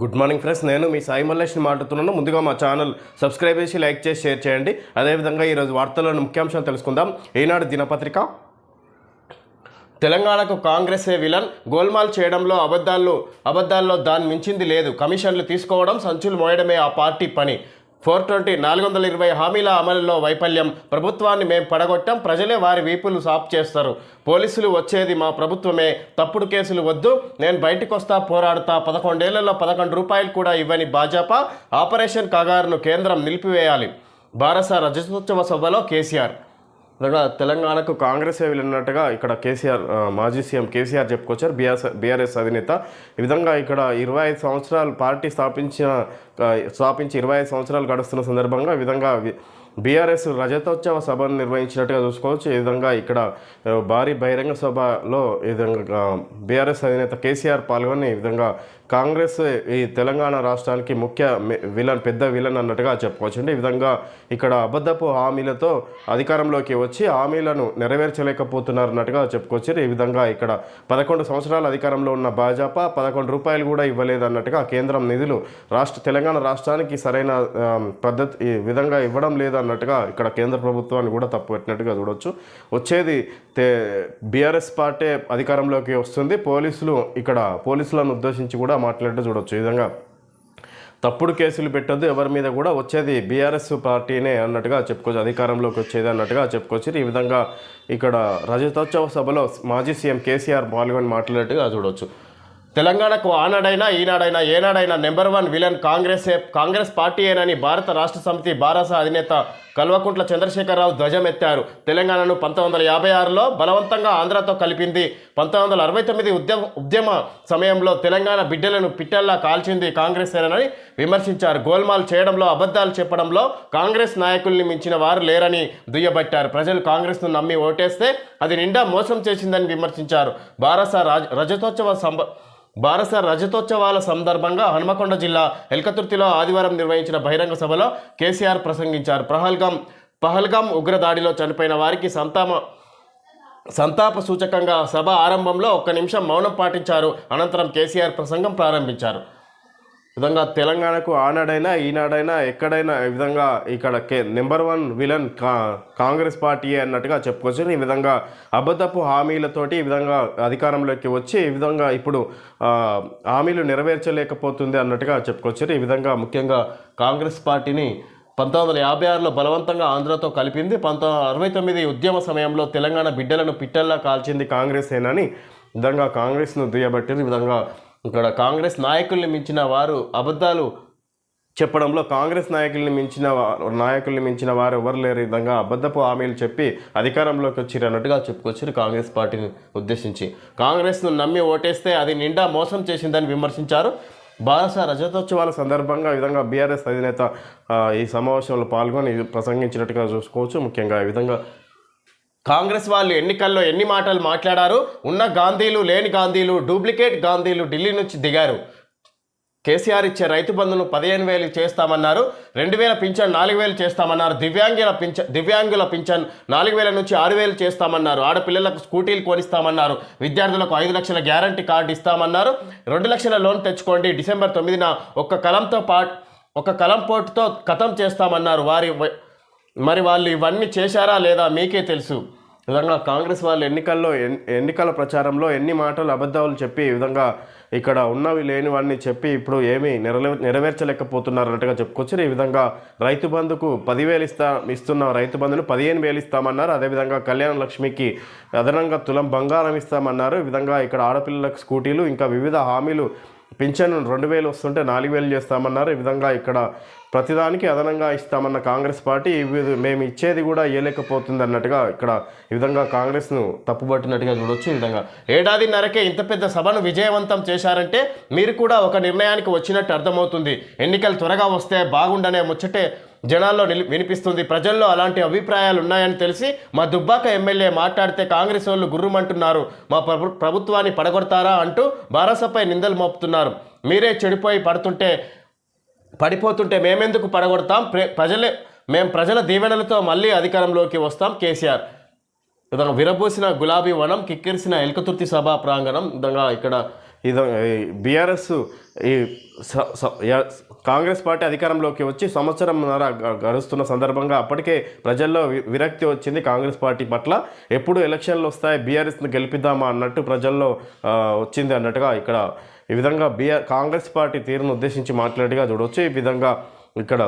Good morning friends నేను మీ సాయి మల్లేష్ని మాట్లాడుతున్నాను. ముందుగా మా ఛానల్ సబ్స్క్రైబ్ చేసి లైక్ చేసి షేర్ చేయండి. అదేవిధంగా ఈరోజు వార్తల్లోని ముఖ్యాంశాలు తెలుసుకుందాం. ఈనాడు దినపత్రిక. తెలంగాణకు కాంగ్రెసే విలన్. గోల్మాల్ చేయడంలో అబద్ధాల్లో అబద్ధాల్లో దాన్ని మించింది లేదు. కమిషన్లు తీసుకోవడం సంచులు మోయడమే ఆ పార్టీ పని. ఫోర్ ట్వంటీ నాలుగు వందల ఇరవై హామీల అమలులో వైఫల్యం. ప్రభుత్వాన్ని మేము పడగొట్టాం. ప్రజలే వారి వీపులు సాఫ్ చేస్తారు. పోలీసులు వచ్చేది మా ప్రభుత్వమే. తప్పుడు కేసులు వద్దు. నేను బయటకు వస్తా పోరాడుతా. పదకొండేళ్ళలో పదకొండు రూపాయలు కూడా ఇవ్వని భాజపా ఆపరేషన్ కగారును కేంద్రం నిలిపివేయాలి. భారత రజతోత్సవ సభలో కేసీఆర్. అనగా తెలంగాణకు కాంగ్రెస్ వెళ్ళినట్టుగా ఇక్కడ కేసీఆర్ మాజీ సీఎం కేసీఆర్ చెప్పుకొచ్చారు. బీఆర్ఎస్ బీఆర్ఎస్ అధినేత. ఈ విధంగా ఇక్కడ ఇరవై ఐదు సంవత్సరాలు పార్టీ స్థాపించిన స్థాపించి ఇరవై ఐదు సంవత్సరాలు గడుస్తున్న సందర్భంగా ఈ విధంగా బీఆర్ఎస్ రజతోత్సవ సభను నిర్వహించినట్టుగా చూసుకోవచ్చు. ఈ విధంగా ఇక్కడ భారీ బహిరంగ సభలో ఈ విధంగా బీఆర్ఎస్ అధినేత కేసీఆర్ పాల్గొని ఈ విధంగా కాంగ్రెస్ ఈ తెలంగాణ రాష్ట్రానికి ముఖ్య విలన్ పెద్ద విలన్ అన్నట్టుగా చెప్పుకోవచ్చు ఈ విధంగా ఇక్కడ అబద్ధపు హామీలతో అధికారంలోకి వచ్చి హామీలను నెరవేర్చలేకపోతున్నారు అన్నట్టుగా చెప్పుకోవచ్చు. ఈ విధంగా ఇక్కడ పదకొండు సంవత్సరాల అధికారంలో ఉన్న భాజపా పదకొండు రూపాయలు కూడా ఇవ్వలేదు అన్నట్టుగా కేంద్రం నిధులు రాష్ట్ర తెలంగాణ తెలంగాణ రాష్ట్రానికి సరైన పద్ధతి ఈ విధంగా ఇవ్వడం లేదన్నట్టుగా ఇక్కడ కేంద్ర ప్రభుత్వాన్ని కూడా తప్పు పెట్టినట్టుగా చూడొచ్చు. వచ్చేది తే బీఆర్ఎస్ పార్టీ అధికారంలోకి వస్తుంది. పోలీసులు ఇక్కడ పోలీసులను ఉద్దేశించి కూడా మాట్లాడితే చూడొచ్చు. ఈ విధంగా తప్పుడు కేసులు పెట్టద్దు ఎవరి మీద కూడా వచ్చేది బీఆర్ఎస్ పార్టీనే అన్నట్టుగా చెప్పుకోవచ్చు. అధికారంలోకి వచ్చేది అన్నట్టుగా చెప్పుకోవచ్చు. ఈ విధంగా ఇక్కడ రజతోత్సవ సభలో మాజీ సీఎం కేసీఆర్ పాల్గొని మాట్లాడేట్టుగా చూడవచ్చు తెలంగాణకు ఆనాడైనా ఈనాడైనా ఏనాడైనా number one villain Congress Congress పార్టీయేనని Bharat Rashtra సమితి బారాస అధినేత కల్వకుంట్ల చంద్రశేఖరరావు ధ్వజమెత్తారు. తెలంగాణను పంతొమ్మిది వందల యాభై ఆరులో బలవంతంగా ఆంధ్రతో కలిపింది. పంతొమ్మిది వందల అరవై తొమ్మిది ఉద్యమ ఉద్యమ సమయంలో తెలంగాణ బిడ్డలను పిట్టల్లా కాల్చింది కాంగ్రెస్ ఏనని విమర్శించారు. గోల్మాల్ చేయడంలో అబద్ధాలు చెప్పడంలో కాంగ్రెస్ నాయకుల్ని మించిన వారు లేరని దుయ్యబట్టారు. ప్రజలు కాంగ్రెస్ను నమ్మి ఓటేస్తే అది నిండా మోసం చేసిందని విమర్శించారు. బారస రాజ రజతోత్సవ సంబ భారత రజతోత్సవాల సందర్భంగా హనుమకొండ జిల్లా ఎల్కతుర్తిలో ఆదివారం నిర్వహించిన బహిరంగ సభలో కేసీఆర్ ప్రసంగించారు. పహల్గాం పహల్గాం ఉగ్రదాడిలో చనిపోయిన వారికి సంతామ సంతాప సూచకంగా సభ ఆరంభంలో ఒక్క నిమిషం మౌనం పాటించారు. అనంతరం కేసీఆర్ ప్రసంగం ప్రారంభించారు. విధంగా తెలంగాణకు ఆనాడైనా ఈనాడైనా ఎక్కడైనా ఈ విధంగా ఇక్కడ కే నెంబర్ వన్ విలన్ కా కాంగ్రెస్ పార్టీ అన్నట్టుగా చెప్పుకోవచ్చు ఈ విధంగా అబద్ధపు హామీలతోటి ఈ విధంగా అధికారంలోకి వచ్చి ఈ విధంగా ఇప్పుడు హామీలు నెరవేర్చలేకపోతుంది అన్నట్టుగా చెప్పుకోవచ్చు ఈ విధంగా ముఖ్యంగా కాంగ్రెస్ పార్టీని పంతొమ్మిది వందల యాభై ఆరులో బలవంతంగా ఆంధ్రతో కలిపింది. పంతొమ్మిది అరవై తొమ్మిది ఉద్యమ సమయంలో తెలంగాణ బిడ్డలను పిట్టల్లా కాల్చింది కాంగ్రెస్ ఏనని విధంగా కాంగ్రెస్ను దుయ్యబట్టిన ఈ విధంగా ఇక్కడ కాంగ్రెస్ నాయకుల్ని మించిన వారు అబద్ధాలు చెప్పడంలో కాంగ్రెస్ నాయకుల్ని మించిన నాయకుల్ని మించిన వారు ఎవరు లేరు విధంగా అబద్ధపు హామీలు చెప్పి అధికారంలోకి వచ్చిరు అన్నట్టుగా చెప్పుకొచ్చారు కాంగ్రెస్ పార్టీని ఉద్దేశించి. కాంగ్రెస్ను నమ్మి ఓటేస్తే అది నిండా మోసం చేసిందని విమర్శించారు. బారస రజతోత్సవాల సందర్భంగా ఈ విధంగా బీఆర్ఎస్ అధినేత ఈ సమావేశంలో పాల్గొని ప్రసంగించినట్టుగా చూసుకోవచ్చు. ముఖ్యంగా ఈ విధంగా కాంగ్రెస్ వాళ్ళు ఎన్నికల్లో ఎన్ని మాటలు మాట్లాడారు? ఉన్న గాంధీలు లేని గాంధీలు డూప్లికేట్ గాంధీలు ఢిల్లీ నుంచి దిగారు. కేసీఆర్ ఇచ్చే రైతు బంధును పదిహేను వేలు చేస్తామన్నారు. రెండు వేల పింఛన్ నాలుగు వేలు చేస్తామన్నారు. దివ్యాంగుల పింఛన్ దివ్యాంగుల పింఛన్ నాలుగు వేల నుంచి ఆరు వేలు చేస్తామన్నారు. ఆడపిల్లలకు స్కూటీలు కొనిస్తామన్నారు. విద్యార్థులకు ఐదు లక్షల గ్యారంటీ కార్డు ఇస్తామన్నారు. రెండు లక్షల లోన్ తెచ్చుకోండి. డిసెంబర్ తొమ్మిదిన ఒక్క కలంతో పాటు ఒక కలం పోటుతో కథం చేస్తామన్నారు. వారి మరి వాళ్ళు ఇవన్నీ చేశారా లేదా మీకే తెలుసు. విధంగా కాంగ్రెస్ వాళ్ళు ఎన్నికల్లో ఎన్నికల ప్రచారంలో ఎన్ని మాటలు అబద్ధాలు చెప్పి ఈ విధంగా ఇక్కడ ఉన్నవి లేనివన్నీ చెప్పి ఇప్పుడు ఏమీ నెరవే నెరవేర్చలేకపోతున్నారు అన్నట్టుగా చెప్పుకొచ్చారు ఈ విధంగా రైతు బంధుకు పదివేలు ఇస్తా ఇస్తున్న రైతు బంధును పదిహేను వేలు ఇస్తామన్నారు. అదేవిధంగా కళ్యాణ లక్ష్మికి అదనంగా తులం బంగారం ఇస్తామన్నారు. ఈ విధంగా ఇక్కడ ఆడపిల్లలకు స్కూటీలు ఇంకా వివిధ హామీలు పింఛన్ రెండు వేలు వస్తుంటే నాలుగు వేలు చేస్తామన్నారు. ఈ విధంగా ఇక్కడ ప్రతిదానికి అదనంగా ఇస్తామన్న కాంగ్రెస్ పార్టీ మేము ఇచ్చేది కూడా ఇవ్వలేకపోతుంది అన్నట్టుగా ఇక్కడ ఈ విధంగా కాంగ్రెస్ను తప్పుబట్టినట్టుగా చూడొచ్చు. ఈ విధంగా ఏడాదిన్నరకే ఇంత పెద్ద సభను విజయవంతం చేశారంటే మీరు కూడా ఒక నిర్ణయానికి వచ్చినట్టు అర్థమవుతుంది. ఎన్నికలు త్వరగా వస్తే బాగుండనే ముచ్చటే జనాల్లో నిలి వినిపిస్తుంది. ప్రజల్లో అలాంటి అభిప్రాయాలు ఉన్నాయని తెలిసి మా దుబ్బాక ఎమ్మెల్యే మాట్లాడితే కాంగ్రెస్ వాళ్ళు గుర్రుమంటున్నారు. మా ప్రభు ప్రభుత్వాన్ని పడగొడతారా అంటూ భారసపై నిందలు మోపుతున్నారు. మీరే చెడిపోయి పడుతుంటే పడిపోతుంటే మేమెందుకు పడగొడతాం? ప్రే ప్రజలే మేము ప్రజల దీవెనలతో మళ్ళీ అధికారంలోకి వస్తాం కేసీఆర్. విధంగా విరబూసిన గులాబీ వనం కిక్కిరిసిన ఎల్కతుర్తి సభ ప్రాంగణం. విధంగా ఇక్కడ ఇది బీఆర్ఎస్ ఈ స- కాంగ్రెస్ పార్టీ అధికారంలోకి వచ్చి సంవత్సరంన్నర గడుస్తున్న సందర్భంగా అప్పటికే ప్రజల్లో విరక్తి వచ్చింది కాంగ్రెస్ పార్టీ పట్ల. ఎప్పుడు ఎలక్షన్లు వస్తాయి బీఆర్ఎస్ని గెలిపిద్దామా అన్నట్టు ప్రజల్లో వచ్చింది అన్నట్టుగా ఇక్కడ ఈ విధంగా బీఆర్ కాంగ్రెస్ పార్టీ తీరును ఉద్దేశించి మాట్లాడిగా చూడవచ్చు ఈ విధంగా ఇక్కడ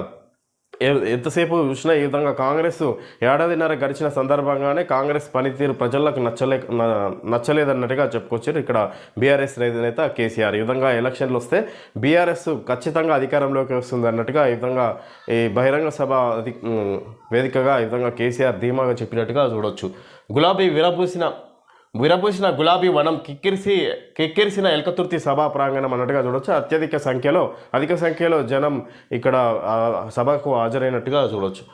ఎంతసేపు చూసినా ఈ విధంగా కాంగ్రెస్ ఏడాదిన్నర గడిచిన సందర్భంగానే కాంగ్రెస్ పనితీరు ప్రజలకు నచ్చలే న- నచ్చలేదన్నట్టుగా చెప్పుకొచ్చారు ఇక్కడ బీఆర్ఎస్ నేత కేసీఆర్. ఈ విధంగా ఎలక్షన్లు వస్తే బీఆర్ఎస్ ఖచ్చితంగా అధికారంలోకి వస్తుంది అన్నట్టుగా ఈ విధంగా ఈ బహిరంగ సభ అధి- వేదికగా ఈ విధంగా కేసీఆర్ ధీమాగా చెప్పినట్టుగా చూడొచ్చు. గులాబీ విరబూసిన విరబూసిన గులాబీ వనం కిక్కిరిసి కిక్కిరిసిన ఎలకతుర్తి సభా ప్రాంగణం అన్నట్టుగా చూడొచ్చు. అత్యధిక సంఖ్యలో అధిక సంఖ్యలో జనం ఇక్కడ సభకు హాజరైనట్టుగా చూడొచ్చు.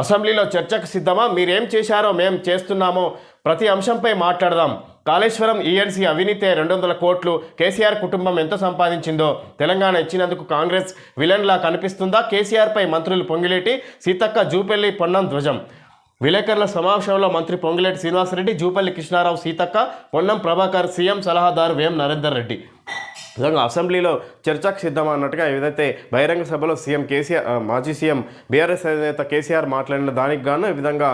అసెంబ్లీలో చర్చకు సిద్ధమా? మీరేం చేశారో మేం చేస్తున్నామో ప్రతి అంశంపై మాట్లాడదాం. కాళేశ్వరం ఈఎన్సీ అవినీతే రెండు వందల కోట్లు. కేసీఆర్ కుటుంబం ఎంత సంపాదించిందో తెలంగాణ ఇచ్చినందుకు కాంగ్రెస్ విలన్లా కనిపిస్తుందా? కేసీఆర్పై మంత్రులు పొంగిలేటి సీతక్క జూపెల్లి పొన్నం ధ్వజం. విలేకరుల సమావేశంలో మంత్రి పొంగిలేటి శ్రీనివాసరెడ్డి జూపల్లి కృష్ణారావు సీతక్క పొన్నం ప్రభాకర్ సీఎం సలహాదారు వేం నరేందర్ రెడ్డి. విధంగా అసెంబ్లీలో చర్చకు సిద్ధం అన్నట్టుగా ఏదైతే బహిరంగ సభలో సీఎం కేసీఆర్ మాజీ సీఎం బీఆర్ఎస్ అధినేత కేసీఆర్ మాట్లాడిన దానికి గాను ఈ విధంగా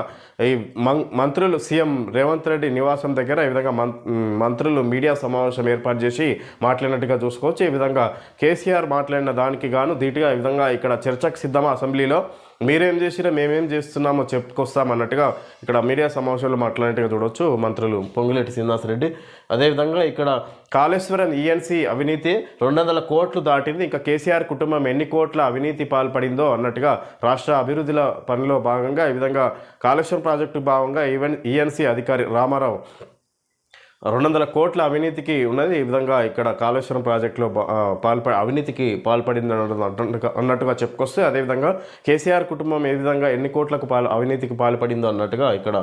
ఈ మం- మంత్రులు సీఎం రేవంత్ రెడ్డి నివాసం దగ్గర ఈ విధంగా మం- మంత్రులు మీడియా సమావేశం ఏర్పాటు చేసి మాట్లాడినట్టుగా చూసుకోవచ్చు. ఈ విధంగా కేసీఆర్ మాట్లాడిన దానికి గాను ధీటుగా ఈ విధంగా ఇక్కడ చర్చకు సిద్ధమా అసెంబ్లీలో? మీరేం చేసినా మేమేం చేస్తున్నామో చెప్పుకొస్తాం అన్నట్టుగా ఇక్కడ మీడియా సమావేశంలో మాట్లాడినట్టుగా చూడొచ్చు మంత్రులు పొంగులేటి శ్రీనివాసరెడ్డి. అదేవిధంగా ఇక్కడ కాళేశ్వరం ఈఎన్సీ అవినీతి రెండు వందల కోట్లు దాటింది. ఇంకా కేసీఆర్ కుటుంబం ఎన్ని కోట్ల అవినీతి పాల్పడిందో అన్నట్టుగా రాష్ట్ర అభివృద్ధిల పనిలో భాగంగా ఈ విధంగా కాళేశ్వరం ప్రాజెక్టు భాగంగా ఈవెన్ ఈఎన్సీ అధికారి రామారావు రెండు వందల కోట్ల అవినీతికి ఉన్నది ఈ విధంగా ఇక్కడ కాళేశ్వరం ప్రాజెక్టులో పాల్పడి అవినీతికి పాల్పడింది అన్నట్టుగా అన్నట్టుగా చెప్పుకొస్తే అదేవిధంగా కేసీఆర్ కుటుంబం ఏ విధంగా ఎన్ని కోట్లకు పాల్ అవినీతికి పాల్పడిందో అన్నట్టుగా ఇక్కడ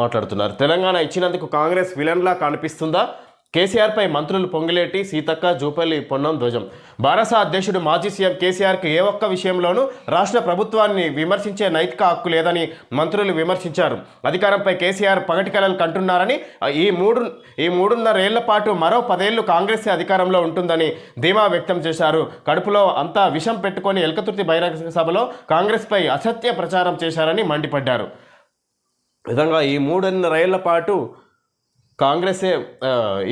మాట్లాడుతున్నారు. తెలంగాణ ఇచ్చినందుకు కాంగ్రెస్ విలన్లా కనిపిస్తుందా? కేసీఆర్పై మంత్రులు పొంగిలేటి సీతక్క జూపల్లి పొన్నం ధ్వజం. భారత అధ్యక్షుడు మాజీ సీఎం కేసీఆర్కి ఏ ఒక్క విషయంలోనూ రాష్ట్ర ప్రభుత్వాన్ని విమర్శించే నైతిక హక్కు లేదని మంత్రులు విమర్శించారు. అధికారంపై కేసీఆర్ పగటికలలు కంటున్నారని ఈ మూడు ఈ మూడున్నరేళ్ళ పాటు మరో పదేళ్ళు కాంగ్రెస్ అధికారంలో ఉంటుందని ధీమా వ్యక్తం చేశారు. కడుపులో అంతా విషం పెట్టుకొని ఎలకతుర్తి బహిరంగ సభలో కాంగ్రెస్పై అసత్య ప్రచారం చేశారని మండిపడ్డారు. విధంగా ఈ మూడున్నరేళ్ళ పాటు కాంగ్రెసే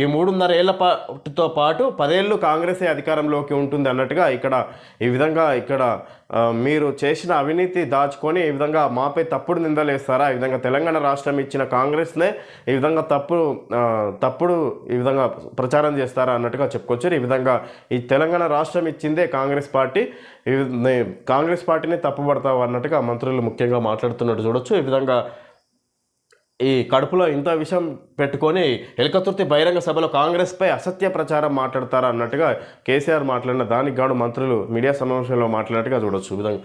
ఈ మూడున్నర ఏళ్ళ పాటుతో పాటు పదేళ్ళు కాంగ్రెసే అధికారంలోకి ఉంటుంది అన్నట్టుగా ఇక్కడ ఈ విధంగా ఇక్కడ మీరు చేసిన అవినీతి దాచుకొని ఈ విధంగా మాపై తప్పుడు నిందలేస్తారా? ఈ విధంగా తెలంగాణ రాష్ట్రం ఇచ్చిన కాంగ్రెస్నే ఈ విధంగా తప్పుడు తప్పుడు ఈ విధంగా ప్రచారం చేస్తారా అన్నట్టుగా చెప్పుకోవచ్చు ఈ విధంగా ఈ తెలంగాణ రాష్ట్రం ఇచ్చిందే కాంగ్రెస్ పార్టీ. ఈ కాంగ్రెస్ పార్టీని తప్పుపడతావు అన్నట్టుగా మంత్రులు ముఖ్యంగా మాట్లాడుతున్నట్టు చూడొచ్చు. ఈ విధంగా ఈ కడుపులో ఇంత విషయం పెట్టుకొని ఎలకతుర్తి బహిరంగ సభలో కాంగ్రెస్పై అసత్య ప్రచారం మాట్లాడతారా అన్నట్టుగా కేసీఆర్ మాట్లాడిన దానికి గాను మంత్రులు మీడియా సమావేశంలో మాట్లాడినట్టుగా చూడొచ్చు. విధంగా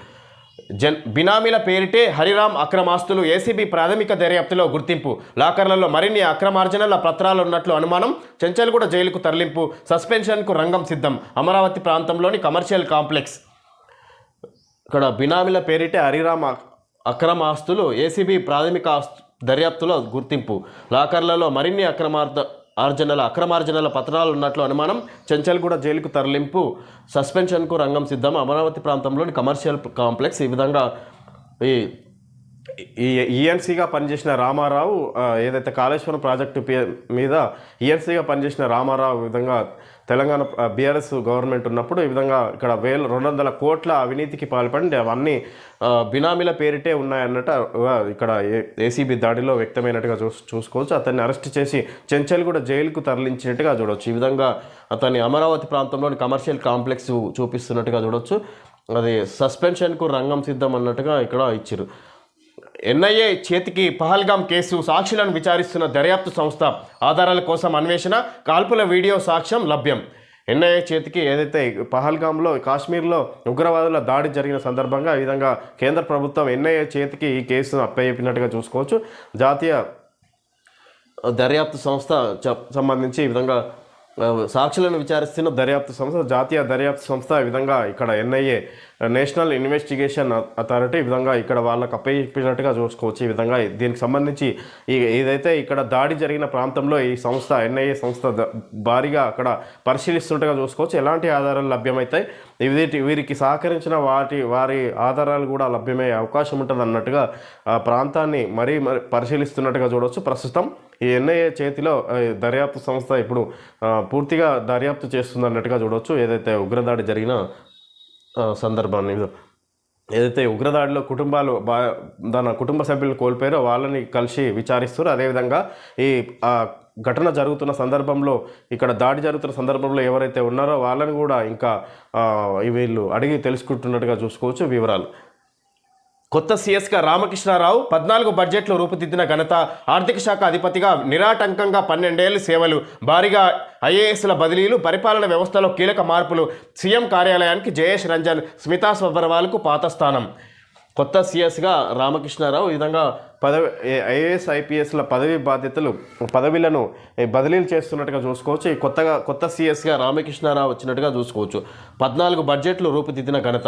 జన్ బినామీల పేరిటే హరిరామ్ అక్రమాస్తులు ఏసీబీ ప్రాథమిక దర్యాప్తులో గుర్తింపు లాకర్లలో మరిన్ని అక్రమార్జనల పత్రాలు ఉన్నట్లు అనుమానం చెంచల్గూడ జైలుకు తరలింపు సస్పెన్షన్కు రంగం సిద్ధం అమరావతి ప్రాంతంలోని కమర్షియల్ కాంప్లెక్స్. ఇక్కడ బినామీల పేరిటే హరిరామ్ అక్రమాస్తులు అక్రమ ఆస్తులు ఏసీబీ ప్రాథమిక ఆస్తు దర్యాప్తులో గుర్తింపు. లాకర్లలో మరిన్ని అక్రమార్థ ఆర్జనల అక్రమార్జనల పత్రాలు ఉన్నట్లు అనుమానం చెంచల్గూడ జైలుకు తరలింపు. సస్పెన్షన్కు రంగం సిద్ధం. అమరావతి ప్రాంతంలోని కమర్షియల్ కాంప్లెక్స్ ఈ విధంగా ఈ ఈ ఈఎన్సీగా పనిచేసిన రామారావు ఏదైతే కాళేశ్వరం ప్రాజెక్టు మీద ఈఎన్సీగా పనిచేసిన రామారావు విధంగా తెలంగాణ బీఆర్ఎస్ గవర్నమెంట్ ఉన్నప్పుడు ఈ విధంగా ఇక్కడ వేల రెండు వందల కోట్ల అవినీతికి పాల్పడి అవన్నీ బినామీల పేరిటే ఉన్నాయన్నట్టు ఇక్కడ ఏసీబీ దాడిలో వ్యక్తమైనట్టుగా చూ చూసుకోవచ్చు. అతన్ని అరెస్ట్ చేసి చెంచల్ కూడా జైలుకు తరలించినట్టుగా చూడవచ్చు ఈ విధంగా అతన్ని అమరావతి ప్రాంతంలోని కమర్షియల్ కాంప్లెక్స్ చూపిస్తున్నట్టుగా చూడవచ్చు అది సస్పెన్షన్కు రంగం సిద్ధం అన్నట్టుగా ఇక్కడ ఇచ్చారు. ఎన్ఐఏ చేతికి పహల్గాం కేసు సాక్షులను విచారిస్తున్న దర్యాప్తు సంస్థ ఆధారాల కోసం అన్వేషణ కాల్పుల వీడియో సాక్ష్యం లభ్యం. ఎన్ఐఏ చేతికి ఏదైతే పహల్గాంలో కాశ్మీర్లో ఉగ్రవాదుల దాడి జరిగిన సందర్భంగా ఈ విధంగా కేంద్ర ప్రభుత్వం ఎన్ఐఏ చేతికి ఈ కేసును అప్పయ్యపినట్టుగా చూసుకోవచ్చు. జాతీయ దర్యాప్తు సంస్థ సంబంధించి ఈ విధంగా సాక్షులను విచారిస్తున్న దర్యాప్తు సంస్థ జాతీయ దర్యాప్తు సంస్థ ఈ విధంగా ఇక్కడ ఎన్ఐఏ నేషనల్ ఇన్వెస్టిగేషన్ అథారిటీ ఈ విధంగా ఇక్కడ వాళ్ళకు అప్పగించినట్టుగా చూసుకోవచ్చు. ఈ విధంగా దీనికి సంబంధించి ఈ ఏదైతే ఇక్కడ దాడి జరిగిన ప్రాంతంలో ఈ సంస్థ ఎన్ఐఏ సంస్థ భారీగా అక్కడ పరిశీలిస్తుంటగా చూసుకోవచ్చు. ఎలాంటి ఆధారాలు లభ్యమవుతాయి వీటి వీరికి సహకరించిన వాటి వారి ఆధారాలు కూడా లభ్యమయ్యే అవకాశం ఉంటుంది అన్నట్టుగా ఆ ప్రాంతాన్ని మరీ మరి పరిశీలిస్తున్నట్టుగా చూడవచ్చు ప్రస్తుతం ఈ ఎన్ఐఏ చేతిలో దర్యాప్తు సంస్థ ఇప్పుడు పూర్తిగా దర్యాప్తు చేస్తుంది అన్నట్టుగా చూడవచ్చు ఏదైతే ఉగ్రదాడి జరిగిన సందర్భాన్ని. ఏదైతే ఉగ్రదాడిలో కుటుంబాలు బా తన కుటుంబ సభ్యులు కోల్పోయారో వాళ్ళని కలిసి విచారిస్తారు అదేవిధంగా ఈ ఆ ఘటన జరుగుతున్న సందర్భంలో ఇక్కడ దాడి జరుగుతున్న సందర్భంలో ఎవరైతే ఉన్నారో వాళ్ళని కూడా ఇంకా వీళ్ళు అడిగి తెలుసుకుంటున్నట్టుగా చూసుకోవచ్చు వివరాలు. కొత్త సిఎస్గా రామకృష్ణారావు పద్నాలుగు బడ్జెట్లు రూపుదిద్దిన ఘనత ఆర్థిక శాఖ అధిపతిగా నిరాటంకంగా పన్నెండేళ్ళ సేవలు భారీగా ఐఏఎస్ల బదిలీలు పరిపాలన వ్యవస్థలో కీలక మార్పులు సీఎం కార్యాలయానికి జయేష్ రంజన్ స్మితా స్వబర్వాలకు పాత స్థానం. కొత్త సీఎస్గా రామకృష్ణారావు ఈ విధంగా పదవి ఐఏఎస్ ఐపీఎస్ల పదవి బాధ్యతలు పదవిలను బదిలీలు చేస్తున్నట్టుగా చూసుకోవచ్చు. ఈ కొత్తగా కొత్త సీఎస్గా రామకృష్ణారావు వచ్చినట్టుగా చూసుకోవచ్చు. పద్నాలుగు బడ్జెట్లు రూపుదిద్దిన ఘనత.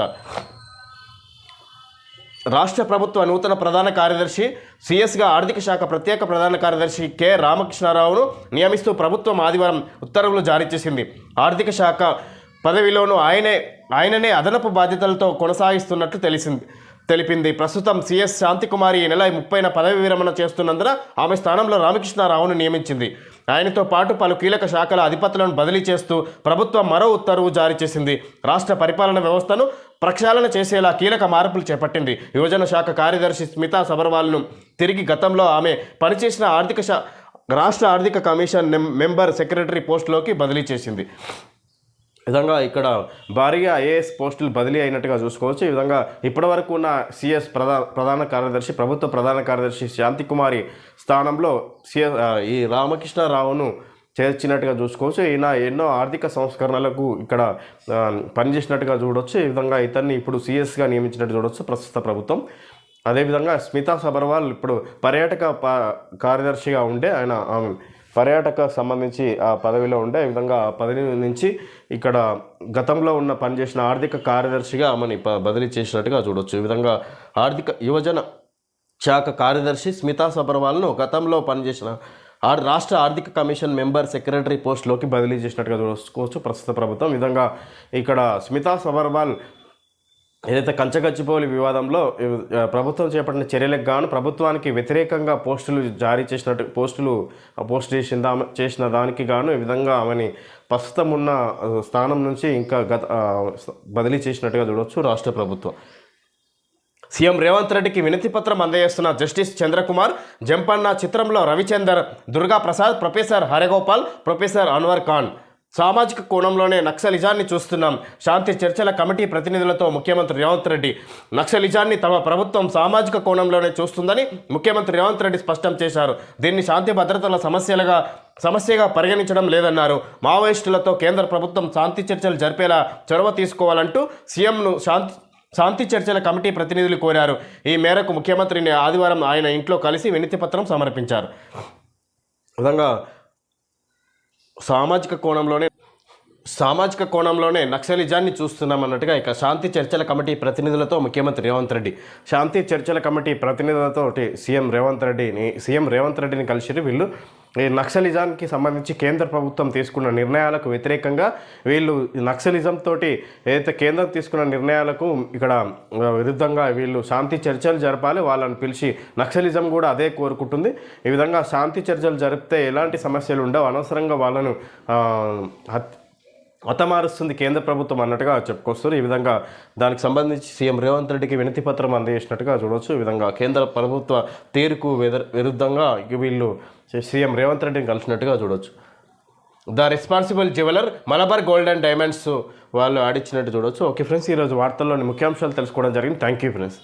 రాష్ట్ర ప్రభుత్వ నూతన ప్రధాన కార్యదర్శి సిఎస్గా ఆర్థిక శాఖ ప్రత్యేక ప్రధాన కార్యదర్శి కె. రామకృష్ణారావును నియమిస్తూ ప్రభుత్వం ఆదివారం ఉత్తర్వులు జారీ చేసింది. ఆర్థిక శాఖ పదవిలోనూ ఆయనే ఆయననే అదనపు బాధ్యతలతో కొనసాగిస్తున్నట్లు తెలిసింది. తెలిపింది. ప్రస్తుతం సిఎస్ శాంతికుమారి ఈ నెల ముప్పైన పదవి విరమణ చేస్తున్నందున ఆమె స్థానంలో రామకృష్ణారావును నియమించింది. ఆయనతో పాటు పలు కీలక శాఖల అధిపతులను బదిలీ చేస్తూ ప్రభుత్వం మరో ఉత్తర్వు జారీ చేసింది. రాష్ట్ర పరిపాలన వ్యవస్థను ప్రక్షాళన చేసేలా కీలక మార్పులు చేపట్టింది. యువజన శాఖ కార్యదర్శి స్మితా సబర్వాల్ను తిరిగి గతంలో ఆమె పనిచేసిన ఆర్థిక శా రాష్ట్ర ఆర్థిక కమిషన్ మెంబర్ సెక్రటరీ పోస్టులోకి బదిలీ చేసింది. విధంగా ఇక్కడ భారీగా ఐఏఎస్ పోస్టులు బదిలీ అయినట్టుగా చూసుకోవచ్చు. ఈ విధంగా ఇప్పటివరకు ఉన్న సిఎస్ ప్రధా ప్రధాన కార్యదర్శి ప్రభుత్వ ప్రధాన కార్యదర్శి శాంతికుమారి స్థానంలో సిఎస్ ఈ రామకృష్ణారావును చేర్చినట్టుగా చూసుకోవచ్చు. ఈయన ఎన్నో ఆర్థిక సంస్కరణలకు ఇక్కడ పనిచేసినట్టుగా చూడొచ్చు. ఈ విధంగా ఇతన్ని ఇప్పుడు సిఎస్గా నియమించినట్టు చూడొచ్చు ప్రస్తుత ప్రభుత్వం. అదేవిధంగా స్మితా సబర్వాల్ ఇప్పుడు పర్యాటక ప- కార్యదర్శిగా ఉండే ఆయన ఆమె పర్యాటక సంబంధించి ఆ పదవిలో ఉండే. ఈ విధంగా ఆ పదవి నుంచి ఇక్కడ గతంలో ఉన్న పనిచేసిన ఆర్థిక కార్యదర్శిగా ఆమెని ప- బదిలీ చేసినట్టుగా చూడొచ్చు. ఈ విధంగా ఆర్థిక యువజన శాఖ కార్యదర్శి స్మితా సబర్వాల్ను గతంలో పనిచేసిన రాష్ట్ర ఆర్థిక కమిషన్ మెంబర్ సెక్రటరీ పోస్టులోకి బదిలీ చేసినట్టుగా చూసుకోవచ్చు ప్రస్తుత ప్రభుత్వం. విధంగా ఇక్కడ స్మితా సబర్వాల్ ఏదైతే కంచగచ్చిపోలి వివాదంలో ప్రభుత్వం చేపట్టిన చర్యలకు గాను ప్రభుత్వానికి వ్యతిరేకంగా పోస్టులు జారీ చేసినట్టు పోస్టులు పోస్ట్ చేసిన దా చేసిన దానికి గాను ఈ విధంగా ఆమెని ప్రస్తుతం ఉన్న స్థానం నుంచి ఇంకా గత బదిలీ చేసినట్టుగా చూడవచ్చు రాష్ట్ర ప్రభుత్వం. సీఎం రేవంత్ రెడ్డికి వినతి పత్రం అందజేస్తున్న జస్టిస్ చంద్రకుమార్ జంపన్న చిత్రంలో రవిచందర్ దుర్గా ప్రసాద్ ప్రొఫెసర్ హరగోపాల్ ప్రొఫెసర్ అన్వర్ ఖాన్. సామాజిక కోణంలోనే నక్సలిజాన్ని చూస్తున్నాం. శాంతి చర్చల కమిటీ ప్రతినిధులతో ముఖ్యమంత్రి రేవంత్ రెడ్డి. నక్సలిజాన్ని తమ ప్రభుత్వం సామాజిక కోణంలోనే చూస్తుందని ముఖ్యమంత్రి రేవంత్ రెడ్డి స్పష్టం చేశారు. దీన్ని శాంతి భద్రతల సమస్యలుగా సమస్యగా పరిగణించడం లేదన్నారు. మావోయిస్టులతో కేంద్ర ప్రభుత్వం శాంతి చర్చలు జరిపేలా చొరవ తీసుకోవాలంటూ సీఎంను శాంతి శాంతి చర్చల కమిటీ ప్రతినిధులు కోరారు. ఈ మేరకు ముఖ్యమంత్రిని ఆదివారం ఆయన ఇంట్లో కలిసి వినతిపత్రం సమర్పించారు. విధంగా సామాజిక కోణంలోనే సామాజిక కోణంలోనే నక్సలిజాన్ని చూస్తున్నామన్నట్టుగా ఇక శాంతి చర్చల కమిటీ ప్రతినిధులతో ముఖ్యమంత్రి రేవంత్ రెడ్డి. శాంతి చర్చల కమిటీ ప్రతినిధులతో సీఎం రేవంత్ రెడ్డిని సీఎం రేవంత్ రెడ్డిని కలిసి వీళ్ళు ఈ నక్సలిజానికి సంబంధించి కేంద్ర ప్రభుత్వం తీసుకున్న నిర్ణయాలకు వ్యతిరేకంగా వీళ్ళు నక్సలిజం తోటి ఏదైతే కేంద్రం తీసుకున్న నిర్ణయాలకు ఇక్కడ విరుద్ధంగా వీళ్ళు శాంతి చర్చలు జరపాలి వాళ్ళని పిలిచి నక్సలిజం కూడా అదే కోరుకుంటుంది. ఈ విధంగా శాంతి చర్చలు జరిపితే ఎలాంటి సమస్యలు ఉండవు. అనవసరంగా వాళ్ళను ఆ, హతమారుస్తుంది కేంద్ర ప్రభుత్వం అన్నట్టుగా చెప్పుకొస్తారు ఈ విధంగా దానికి సంబంధించి సీఎం రేవంత్ రెడ్డికి వినతి పత్రం అందజేసినట్టుగా చూడవచ్చు ఈ విధంగా కేంద్ర ప్రభుత్వ తీరుకు వెద- విరుద్ధంగా వీళ్ళు సీఎం రేవంత్ రెడ్డిని కలిసినట్టుగా చూడవచ్చు the responsible jeweller Malabar gold and diamonds వాళ్ళు ఆడిచ్చినట్టు చూడవచ్చు ఓకే ఫ్రెండ్స్ ఈరోజు వార్తల్లోని ముఖ్యాంశాలు తెలుసుకోవడం జరిగింది. Thank you friends.